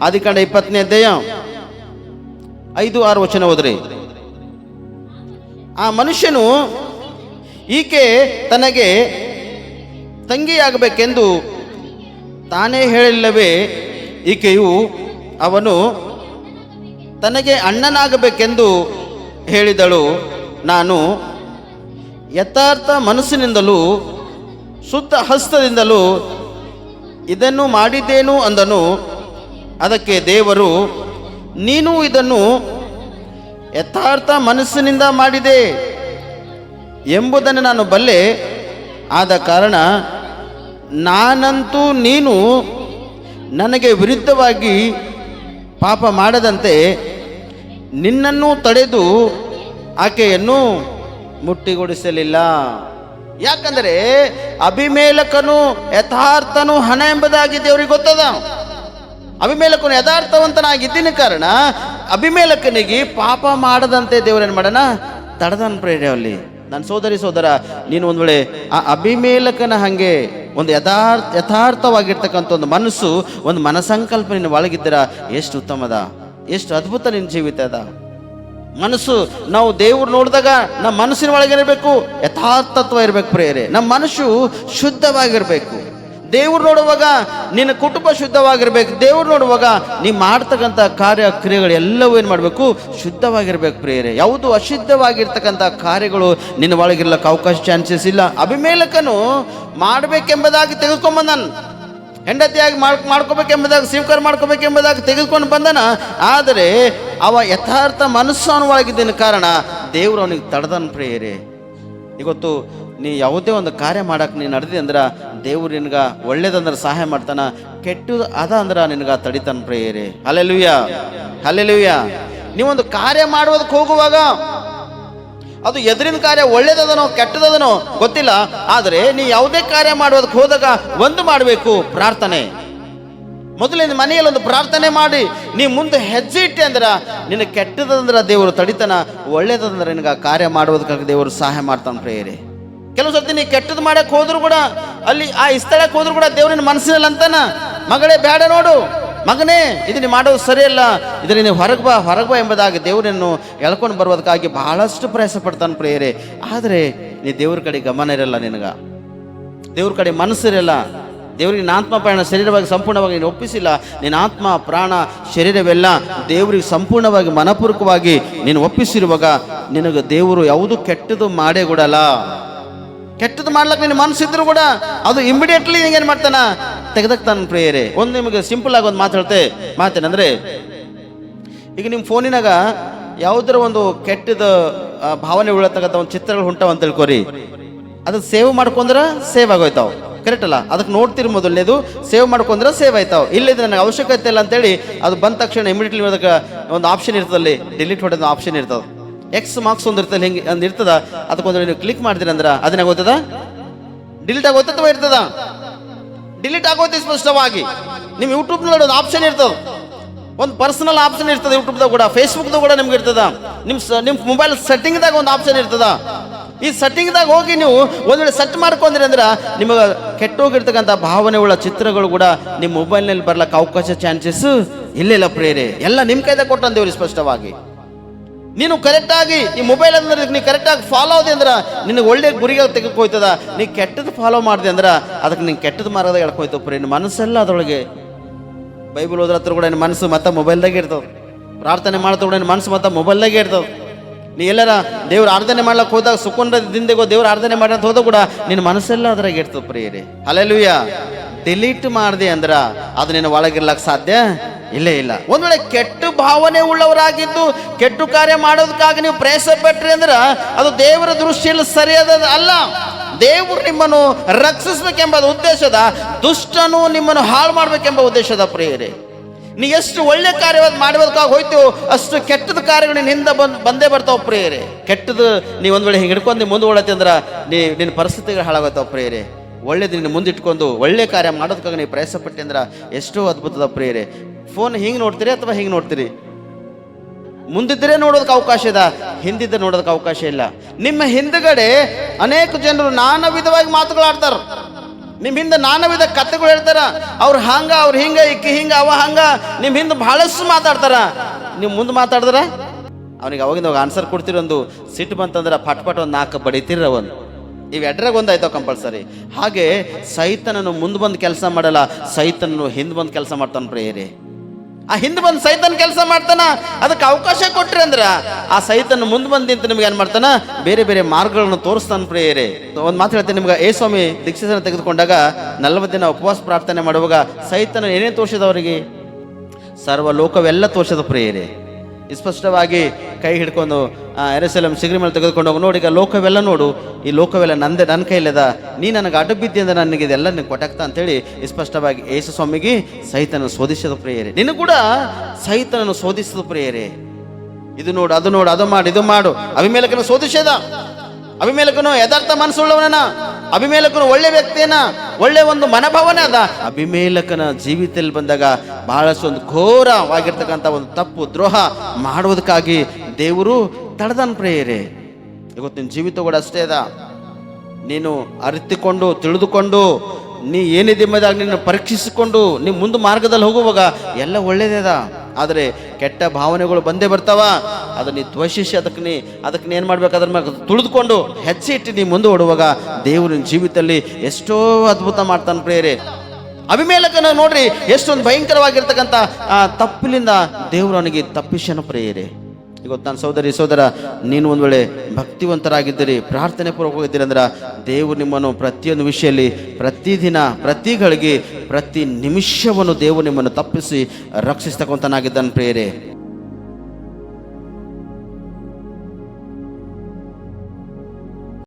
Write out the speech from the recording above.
ಆದಿಕಾಂಡ ಇಪ್ಪತ್ತನೇ ಅಧ್ಯಾಯ ಐದು ಆರು ವಚನ ಹೋದ್ರಿ ಆ ಮನುಷ್ಯನು ಈಕೆ ತನಗೆ ತಂಗಿಯಾಗಬೇಕೆಂದು ತಾನೇ ಹೇಳಿಲ್ಲವೇ? ಈಕೆಯು ಅವನು ತನಗೆ ಅಣ್ಣನಾಗಬೇಕೆಂದು ಹೇಳಿದಳು. ನಾನು ಯಥಾರ್ಥ ಮನಸ್ಸಿನಿಂದಲೂ, ಶುದ್ಧ ಹಸ್ತದಿಂದಲೂ ಇದನ್ನು ಮಾಡಿದ್ದೇನು ಅಂದನು. ಅದಕ್ಕೆ ದೇವರು, ನೀನು ಇದನ್ನು ಯಥಾರ್ಥ ಮನಸ್ಸಿನಿಂದ ಮಾಡಿದೆ ಎಂಬುದನ್ನು ನಾನು ಬಲ್ಲೆ. ಆದ ಕಾರಣ ನಾನಂತೂ ನೀನು ನನಗೆ ವಿರುದ್ಧವಾಗಿ ಪಾಪ ಮಾಡದಂತೆ ನಿನ್ನನ್ನು ತಡೆದು ಆಕೆಯನ್ನು ಮುಟ್ಟಿಗೊಡಿಸಲಿಲ್ಲ ಯಾಕಂದರೆ ಅಭಿಮೇಲಕನು ಯಥಾರ್ಥನು ಹಣ ಎಂಬುದಾಗಿ ದೇವರಿಗೆ ಗೊತ್ತದ? ಅಭಿಮೇಲಕನು ಯಥಾರ್ಥವಂತನಾಗಿದ್ದಿನ ಕಾರಣ ಅಭಿಮೇಲಕನಿಗೆ ಪಾಪ ಮಾಡದಂತೆ ದೇವರೇನು ಮಾಡೋಣ? ತಡದನ್ ಪ್ರೇರೆ ಅಲ್ಲಿ. ನನ್ನ ಸೋದರಿ ಸೋದರ, ನೀನು ಒಂದು ವೇಳೆ ಆ ಅಭಿಮೇಲಕನ ಹಾಗೆ ಒಂದು ಯಥಾರ್ಥ, ಯಥಾರ್ಥವಾಗಿರ್ತಕ್ಕಂಥ ಒಂದು ಮನಸ್ಸು, ಒಂದು ಮನಸಂಕಲ್ಪ ನಿನ್ನ ಒಳಗಿದ್ದೀರ? ಎಷ್ಟು ಉತ್ತಮದ. ಎಷ್ಟು ಅದ್ಭುತ ನಿನ್ನ ಜೀವಿತ ಅದ. ಮನಸ್ಸು, ನಾವು ದೇವ್ರು ನೋಡಿದಾಗ ನಮ್ಮ ಮನಸ್ಸಿನ ಒಳಗಿರಬೇಕು, ಯಥಾರ್ಥತ್ವ ಇರಬೇಕು ಪ್ರೇರೆ ನಮ್ಮ ಮನಸ್ಸು ಶುದ್ಧವಾಗಿರಬೇಕು. ದೇವ್ರು ನೋಡುವಾಗ ನಿನ್ನ ಕುಟುಂಬ ಶುದ್ಧವಾಗಿರ್ಬೇಕು. ದೇವ್ರು ನೋಡುವಾಗ ನೀ ಮಾಡ್ತಕ್ಕಂಥ ಕಾರ್ಯ ಕ್ರಿಯೆಗಳು ಎಲ್ಲವೂ ಏನು ಮಾಡಬೇಕು? ಶುದ್ಧವಾಗಿರ್ಬೇಕು ಪ್ರಿಯರೇ. ಯಾವುದು ಅಶುದ್ಧವಾಗಿರ್ತಕ್ಕಂಥ ಕಾರ್ಯಗಳು ನಿನ್ನ ಒಳಗಿರ್ಲಕ್ಕೆ ಅವಕಾಶ ಚಾನ್ಸಸ್ ಇಲ್ಲ. ಅಭಿಮೇಲಕನು ಮಾಡಬೇಕೆಂಬುದಾಗಿ ತೆಗೆದುಕೊಂಬಂದನು ಹೆಂಡತಿಯಾಗಿ ಮಾಡ್, ಮಾಡ್ಕೋಬೇಕೆಂಬುದಾಗಿ, ಸ್ವೀಕಾರ ಮಾಡ್ಕೋಬೇಕೆಂಬುದಾಗಿ ತೆಗೆದುಕೊಂಡು ಬಂದನ. ಆದರೆ ಅವ ಯಥಾರ್ಥ ಮನಸ್ಸು ಕಾರಣ ದೇವರು ಅವನಿಗೆ ತಡೆದನ್ ಪ್ರೇಯರೆ. ಇವತ್ತು ನೀ ಯಾವುದೇ ಒಂದು ಕಾರ್ಯ ಮಾಡಕ್ಕೆ ನೀನು ನಡೆದಿ ಅಂದ್ರೆ ದೇವ್ರು ನಿನ್ಗೆ ಒಳ್ಳೇದಂದ್ರೆ ಸಹಾಯ ಮಾಡ್ತಾನ, ಕೆಟ್ಟದು ಅದ ಅಂದ್ರೆ ನಿನಗೆ ತಡಿತಾನ ಪ್ರೇಯರಿ. ಅಲ್ಲೆಲುಯ್ಯ ಅಲ್ಲೆಲುಯ್ಯ ನೀವೊಂದು ಕಾರ್ಯ ಮಾಡುವುದಕ್ಕೆ ಹೋಗುವಾಗ ಅದು ಎದುರಿನ ಕಾರ್ಯ ಒಳ್ಳೇದದನೋ ಕೆಟ್ಟದದನೋ ಗೊತ್ತಿಲ್ಲ, ಆದರೆ ನೀ ಯಾವುದೇ ಕಾರ್ಯ ಮಾಡುವುದಕ್ಕೆ ಹೋದಾಗ ಒಂದು ಮಾಡಬೇಕು, ಪ್ರಾರ್ಥನೆ. ಮೊದಲಿನ ಮನೆಯಲ್ಲಿ ಒಂದು ಪ್ರಾರ್ಥನೆ ಮಾಡಿ, ನೀ ಮುಂದೆ ಹೆಜ್ಜೆ ಇಟ್ಟೆ ಅಂದ್ರೆ ನಿನಗೆ ಕೆಟ್ಟದಂದ್ರೆ ದೇವರು ತಡಿತನ ಒಳ್ಳೇದಂದ್ರೆ ನಿನಗೆ ಆ ಕಾರ್ಯ ಮಾಡೋದಕ್ಕಾಗಿ ದೇವರು ಸಹಾಯ ಮಾಡ್ತಾನೆ ಪ್ರೇಯರೆ. ಕೆಲವು ಸರ್ತಿ ನೀ ಕೆಟ್ಟದ್ದು ಮಾಡಕ್ಕೆ ಹೋದ್ರು ಕೂಡ, ಅಲ್ಲಿ ಆ ಸ್ಥಳಕ್ಕೆ ಹೋದ್ರು ಕೂಡ ದೇವ್ರಿನ ಮನಸ್ಸಿನಲ್ಲಿ ಅಂತಾನ, ಮಗಳೇ ಬೇಡ ನೋಡು, ಮಗನೇ, ಇದು ನೀ ಮಾಡೋದು ಸರಿಯಲ್ಲ, ಇದನ್ನ ನೀವು ಹೊರಗೆ ಬಾ ಹೊರಗೆ ಬಾ ಎಂಬುದಾಗಿ ದೇವರನ್ನು ಎಳ್ಕೊಂಡು ಬರೋದಕ್ಕಾಗಿ ಬಹಳಷ್ಟು ಪ್ರಯಾಸ ಪಡ್ತಾನೆ ಪ್ರೇಯರೆ. ಆದರೆ, ನೀ ದೇವ್ರ ಕಡೆ ಗಮನ ಇರಲ್ಲ ನಿನಗ. ದೇವ್ರ ಕಡೆ ಮನಸ್ಸಿರಲ್ಲ. ದೇವರಿಗೆ ಆತ್ಮ ಪ್ರಾಣ ಶರೀರವಾಗಿ ಸಂಪೂರ್ಣವಾಗಿ ನೀನು ಒಪ್ಪಿಸಿಲ್ಲ, ನಿನ್ನ ಆತ್ಮ ಪ್ರಾಣ ಶರೀರವೆಲ್ಲ ದೇವರಿಗೆ ಸಂಪೂರ್ಣವಾಗಿ ಮನಪೂರ್ವಕವಾಗಿ ನೀನು ಒಪ್ಪಿಸಿರುವಾಗ ನಿನಗೆ ದೇವರು ಯಾವುದು ಕೆಟ್ಟದು ಮಾಡೇ ಕೊಡಲ್ಲ. ಕೆಟ್ಟದ್ದು ಮಾಡ್ಲಕ್ಕೆ ನಿನ್ನ ಮನಸ್ಸಿದ್ರು ಕೂಡ ಅದು ಇಮಿಡಿಯೇಟ್ಲಿ ಏನು ಮಾಡ್ತಾನ? ತೆಗೆದಕ್ತಾನ ಪ್ರೇಯರೆ. ಒಂದು ನಿಮಗೆ ಸಿಂಪಲ್ ಆಗಿ ಒಂದು ಮಾತು ಹೇಳ್ತೆ. ಮಾತೇನಂದ್ರೆ, ಈಗ ನಿಮ್ಮ ಫೋನಿನಾಗ ಯಾವುದರ ಒಂದು ಕೆಟ್ಟದ ಭಾವನೆ ಉಳತಕ್ಕಂಥ ಒಂದು ಚಿತ್ರಗಳು ಹೊಂಟವ ಅಂತ ತಿಳ್ಕೊರಿ. ಅದು ಸೇವ್ ಮಾಡ್ಕೊಂಡ್ರೆ ಸೇವ್ ಆಗೋಯ್ತಾವ. ಕರೆಕ್ಟ್ ಅಲ್ಲ ಅದಕ್ಕೆ ನೋಡ್ತಿರ್ ಮೊದಲನೇದು, ಸೇವ್ ಮಾಡ್ಕೊಂಡ್ರೆ ಸೇವ್ ಆಯ್ತಾವ. ಇಲ್ಲಿದ್ರೆ ನನಗೆ ಅವಶ್ಯಕತೆ ಇಲ್ಲ ಅಂತೇಳಿ ಅದು ಬಂದ ತಕ್ಷಣ ಇಮಿಡಿಯೇಟ್ಲಿ ಅದಕ್ಕೆ ಒಂದು ಆಪ್ಷನ್ ಇರ್ತದಲ್ಲಿ ಡಿಲೀಟ್ ಹೊಡೆದ ಆಪ್ಷನ್ ಇರ್ತದೆ. ಎಕ್ಸ್ ಮಾರ್ಕ್ಸ್ ಒಂದು ಇರ್ತದೆ, ಹಿಂಗೆ ಒಂದು ಇರ್ತದ. ಅದಕ್ಕೊಂದು ನೀವು ಕ್ಲಿಕ್ ಮಾಡ್ತೀರಿ ಅಂದ್ರೆ ಅದನ್ನ ಗೊತ್ತದ ಡಿಲೀಟ್ ಆಗೋತತ್ವ ಇರ್ತದ? ಡಿಲೀಟ್ ಆಗೋತಿ ಸ್ಪಷ್ಟವಾಗಿ. ನಿಮ್ಮ ಯೂಟ್ಯೂಬ್ನಲ್ಲಿ ಒಂದು ಆಪ್ಷನ್ ಇರ್ತದೆ. ಒಂದು ಪರ್ಸನಲ್ ಆಪ್ಷನ್ ಇರ್ತದೆ ಯೂಟ್ಯೂಬ್ದಾಗ ಕೂಡ ಫೇಸ್ಬುಕ್ದಾಗ ಕೂಡ ನಿಮ್ಗೆ ಇರ್ತದ. ನಿಮ್ಮ ನಿಮ್ಮ ಮೊಬೈಲ್ ಸೆಟ್ಟಿಂಗ್ದಾಗ ಒಂದು ಆಪ್ಷನ್ ಇರ್ತದ. ಈ ಸೆಟ್ಟಿಂಗ್ದಾಗ ಹೋಗಿ ನೀವು ಒಂದು ವೇಳೆ ಸೆಟ್ ಮಾಡ್ಕೊಂಡ್ರಿ ಅಂದ್ರೆ ನಿಮಗೆ ಕೆಟ್ಟೋಗಿರ್ತಕ್ಕಂಥ ಭಾವನೆಗಳ ಚಿತ್ರಗಳು ಕೂಡ ನಿಮ್ಮ ಮೊಬೈಲ್ನಲ್ಲಿ ಬರ್ಲಕ್ಕೆ ಅವಕಾಶ ಚಾನ್ಸಸ್ ಇಲ್ಲಿಲ್ಲ ಪ್ರೇರೆ ಎಲ್ಲ ನಿಮ್ಮ ಕೈದಾಗ ಕೊಟ್ಟಂದೇವ್ರಿ ಸ್ಪಷ್ಟವಾಗಿ. ನೀನು ಕರೆಕ್ಟಾಗಿ ಈ ಮೊಬೈಲ್ ಅಂದ್ರೆ ನೀವು ಕರೆಕ್ಟಾಗಿ ಫಾಲೋ ಆದಿ ಅಂದ್ರೆ ನಿನಗೆ ಒಳ್ಳೆ ಗುರಿಗೆ ತೆಗೆದುಕೊಯ್ತದ ನೀ ಕೆಟ್ಟದ್ದು ಫಾಲೋ ಮಾಡಿದೆ ಅಂದ್ರೆ ಅದಕ್ಕೆ ನೀನು ಕೆಟ್ಟದ್ದು ಮಾರ್ಗದಾಗ ಎಳ್ಕೊಯ್ತು ಪ್ರೇ ನಿನ್ನ ಮನಸ್ಸೆಲ್ಲ ಅದರೊಳಗೆ ಬೈಬಲ್ ಓದ್ರ ಹತ್ರ ಕೂಡ ನಿನ್ನ ಮನಸ್ಸು ಮತ್ತೆ ಮೊಬೈಲ್ದಾಗೆ ಇರ್ತದೆ ಪ್ರಾರ್ಥನೆ ಮಾಡ್ತಾ ಕೂಡ ನಿನ್ನ ಮನಸ್ಸು ಮತ್ತೆ ಮೊಬೈಲ್ದಾಗೆ ಇರ್ತದೆ ನೀ ಎಲ್ಲರ ದೇವ್ರ ಆರಾಧನೆ ಮಾಡ್ಲಕ್ಕೆ ಹೋದಾಗ ಸುಕೊಂಡ್ರದಿಂದಗೋ ದೇವ್ರ ಆರಾಧನೆ ಮಾಡಿ ಅಂತ ಹೋದಾಗ ಕೂಡ ನಿನ್ನ ಮನಸ್ಸೆಲ್ಲ ಅದ್ರಾಗ ಇರ್ತದೆ ಪ್ರಿಯರಿ. ಅಲ್ಲೆಲ್ಲೂಯ್ಯ ಡಿಲೀಟ್ ಮಾಡಿದೆ ಅಂದ್ರ ಅದು ನಿನ್ನ ಒಳಗಿರ್ಲಕ್ಕೆ ಸಾಧ್ಯ ಇಲ್ಲೇ ಇಲ್ಲ. ಒಂದ್ ವೇಳೆ ಕೆಟ್ಟ ಭಾವನೆ ಉಳ್ಳವರಾಗಿದ್ದು, ಕೆಟ್ಟು ಕಾರ್ಯ ಮಾಡೋದಕ್ಕಾಗಿ ನೀವು ಪ್ರಯಾಸ ಪಟ್ರಿ ಅಂದ್ರೆ ಅದು ದೇವರ ದೃಷ್ಟಿಯಲ್ಲಿ ಸರಿಯಾದ ಅಲ್ಲ. ದೇವರು ನಿಮ್ಮನ್ನು ರಕ್ಷಿಸ್ಬೇಕೆಂಬ ಉದ್ದೇಶದ, ದುಷ್ಟನು ನಿಮ್ಮನ್ನು ಹಾಳು ಮಾಡ್ಬೇಕೆಂಬ ಉದ್ದೇಶದ ಪ್ರಿಯರೇ. ನೀ ಎಷ್ಟು ಒಳ್ಳೆ ಕಾರ್ಯವಾದ ಮಾಡುವುದಕ್ಕಾಗಿ ಹೋಯ್ತು, ಅಷ್ಟು ಕೆಟ್ಟದ ಕಾರ್ಯಗಳು ನಿಂದ ಬಂದು, ಬಂದೇ ಬರ್ತಾವ ಪ್ರೇಯರೆ. ಕೆಟ್ಟದ್ದು ನೀ ಒಂದು ವೇಳೆ ಹಿಂಗೆ ಹಿಡ್ಕೊಂಡು ಮುಂದುವಳತಿ ಅಂದ್ರೆ ನೀ ನಿನ್ನ ಪರಿಸ್ಥಿತಿಗಳು ಹಾಳಾಗತ್ತಾವ ಪ್ರೇಯರೆ. ಒಳ್ಳೇದು ನಿನ್ನ ಮುಂದಿಟ್ಕೊಂಡು ಒಳ್ಳೆ ಕಾರ್ಯ ಮಾಡೋದಕ್ಕಾಗಿ ನೀವು ಪ್ರಯಾಸ ಪಟ್ಟಿ ಅಂದ್ರೆ ಎಷ್ಟೋ ಅದ್ಭುತದ ಪ್ರೇಯರೆ. ಫೋನ್ ಹಿಂಗೆ ನೋಡ್ತೀರಿ ಅಥವಾ ಹಿಂಗೆ ನೋಡ್ತೀರಿ? ಮುಂದಿದ್ದರೆ ನೋಡೋದಕ್ಕೆ ಅವಕಾಶ ಇದೆ ಹಿಂದಿದ್ದರೆ ನೋಡೋದಕ್ಕೆ ಅವಕಾಶ ಇಲ್ಲ. ನಿಮ್ಮ ಹಿಂದುಗಡೆ ಅನೇಕ ಜನರು ನಾನಾ ವಿಧವಾಗಿ ಮಾತುಗಳಾಡ್ತಾರೆ. ನಿಮ್ಮ ಹಿಂದೆ ನಾನಾ ವಿಧ ಕತೆಗಳು ಹೇಳ್ತಾರ. ಅವ್ರು ಹಂಗ, ಅವ್ರು ಹಿಂಗ, ಇಕ್ಕಿ ಹಿಂಗ, ಅವ ಹಂಗ. ನಿಮ್ಮ ಹಿಂದೆ ಬಹಳಷ್ಟು ಮಾತಾಡ್ತಾರ. ನೀವು ಮುಂದೆ ಮಾತಾಡಿದ್ರ? ಅವನಿಗೆ ಅವಾಗಿಂದ ಅವಾಗ ಆನ್ಸರ್ ಕೊಡ್ತಿರೊಂದು ಸಿಟ್ಟು ಬಂತಂದ್ರೆ ಪಟ್ ಪಟ್ ಒಂದು ನಾಲ್ಕು ಬಡಿತೀರ ಒಂದು ಇವು ಎಡ್ರಾಗ ಒಂದು ಆಯ್ತಾವ ಕಂಪಲ್ಸರಿ ಹಾಗೆ ಸೈತನನ್ನು ಮುಂದೆ ಬಂದು ಕೆಲಸ ಮಾಡಲ್ಲ, ಸೈತನನ್ನು ಹಿಂದೆ ಬಂದು ಕೆಲಸ ಮಾಡ್ತಾನೆ ಪ್ರೇಯರಿ. ಆ ಹಿಂದೆ ಬಂದು ಸೈತನ್ ಕೆಲಸ ಮಾಡ್ತಾನ? ಅದಕ್ಕೆ ಅವಕಾಶ ಕೊಟ್ರಿ ಅಂದ್ರ ಆ ಸೈತನ್ ಮುಂದೆ ಬಂದು ನಿಂತು ನಿಮ್ಗೆ ಏನ್ ಮಾಡ್ತಾನ? ಬೇರೆ ಬೇರೆ ಮಾರ್ಗಗಳನ್ನು ತೋರಿಸ್ತಾನೆ ಪ್ರೇಯರೇ. ಒಂದು ಮಾತು ಹೇಳ್ತೇನೆ ನಿಮ್ಗೆ, ಏ ಸ್ವಾಮಿ ದೀಕ್ಷಿತನ ತೆಗೆದುಕೊಂಡಾಗ ನಲವತ್ತು ದಿನ ಉಪವಾಸ ಪ್ರಾರ್ಥನೆ ಮಾಡುವಾಗ ಸೈತನ ಏನೇ ತೋರಿಸಿದ ಅವರಿಗೆ? ಸರ್ವ ಲೋಕವೆಲ್ಲ ತೋರಿಸಿದ ಪ್ರೇಯರೇ. ಸ್ಪಷ್ಟವಾಗಿ ಕೈ ಹಿಡ್ಕೊಂಡು ಎರೆಸೆಲಂ ಸಿಗರಿ ಮೇಲೆ ತೆಗೆದುಕೊಂಡು ಹೋಗಿ. ನೋಡಿ ಈಗ ಲೋಕವೆಲ್ಲ ನೋಡು. ಈ ಲೋಕವೆಲ್ಲ ನಂದೆ ನನ್ನ ಕೈಲಿದ ನೀ ನನಗೆ ಅಡ್ಡ ನನಗೆ ಇದೆಲ್ಲ ನೀನು ಕೊಟ್ಟಾಗ್ತಾ ಅಂತೇಳಿ ಸ್ಪಷ್ಟವಾಗಿ ಯೇಸು ಸ್ವಾಮಿಗೆ ಸಹಿತನ ಶೋಧಿಸಿದ ಪ್ರೇಯರೆ. ನಿನ್ನ ಕೂಡ ಸೈತನನ್ನು ಶೋಧಿಸಿದ ಪ್ರೇಯರೆ. ಇದು ನೋಡು, ಅದು ನೋಡು, ಅದು ಮಾಡು, ಇದು ಮಾಡು. ಅಭಿಮೇಲಕನ ಶೋಧಿಸಿದ. ಅಭಿಮೇಲಕನು ಯಥಾರ್ಥ ಮನಸ್ಸುಳ್ಳವನ ಅಭಿಮೇಲಕನು ಒಳ್ಳೆ ವ್ಯಕ್ತಿಯನ ಒಳ್ಳೆ ಒಂದು ಮನೋಭಾವನೆ ಅದ. ಅಭಿಮೇಲಕನ ಜೀವಿತದಲ್ಲಿ ಬಂದಾಗ ಬಹಳಷ್ಟು ಒಂದು ಘೋರವಾಗಿರ್ತಕ್ಕಂಥ ಒಂದು ತಪ್ಪು ದ್ರೋಹ ಮಾಡುವುದಕ್ಕಾಗಿ ದೇವರು ತಡೆದನ್ ಪ್ರೇಯರೆ. ಇವತ್ತು ನಿನ್ನ ಜೀವಿತ ಕೂಡ ಅಷ್ಟೇ ಅದ. ನೀನು ಅರಿತುಕೊಂಡು, ತಿಳಿದುಕೊಂಡು, ನೀ ಏನಿದೆ ಎಂಬುದಾಗಿ ನಿನ್ನ ಪರೀಕ್ಷಿಸಿಕೊಂಡು, ನೀ ಮುಂದೆ ಮಾರ್ಗದಲ್ಲಿ ಹೋಗುವಾಗ ಎಲ್ಲ ಒಳ್ಳೇದೇ ಅದ. ಆದರೆ ಕೆಟ್ಟ ಭಾವನೆಗಳು ಬಂದೇ ಬರ್ತಾವ. ಅದನ್ನ ದ್ವೇಷಿಸಿ ಅದಕ್ಕೆ ನೀ ಅದಕ್ಕೆ ಏನು ಮಾಡ್ಬೇಕು? ಅದ್ರ ಮೇಲೆ ತುಳಿದುಕೊಂಡು ಹೆಚ್ಚಿಟ್ಟು ನೀ ಮುಂದೆ ಓಡುವಾಗ ದೇವರಿನ ಜೀವಿತದಲ್ಲಿ ಎಷ್ಟೋ ಅದ್ಭುತ ಮಾಡ್ತಾನೆ ಪ್ರೇರೆ ಅಭಿಮೇಲಕನ ನೋಡ್ರಿ, ಎಷ್ಟೊಂದು ಭಯಂಕರವಾಗಿರ್ತಕ್ಕಂಥ, ಆ, ತಪ್ಪಿನಿಂದ ದೇವರು ಅವನಿಗೆ ತಪ್ಪಿಸನ ಪ್ರೇಯರೆ. ಇವತ್ತು ನಾನು ಸೋದರಿ ಸೋದರ ನೀನು ಒಂದು ವೇಳೆ ಭಕ್ತಿವಂತರಾಗಿದ್ದೀರಿ, ಪ್ರಾರ್ಥನೆ ಪೂರ್ವಕವಾಗಿದ್ದೀರಿ ಅಂದ್ರೆ ದೇವರು ನಿಮ್ಮನ್ನು ಪ್ರತಿಯೊಂದು ವಿಷಯದಲ್ಲಿ, ಪ್ರತಿದಿನ, ಪ್ರತಿ ಗಳಿಗೆ, ಪ್ರತಿ ನಿಮಿಷವನ್ನು ದೇವರು ನಿಮ್ಮನ್ನು ತಪ್ಪಿಸಿ ರಕ್ಷಿಸ್ತಕ್ಕಂಥನಾಗಿದ್ದಾನೆ ಪ್ರೇಯರೆ.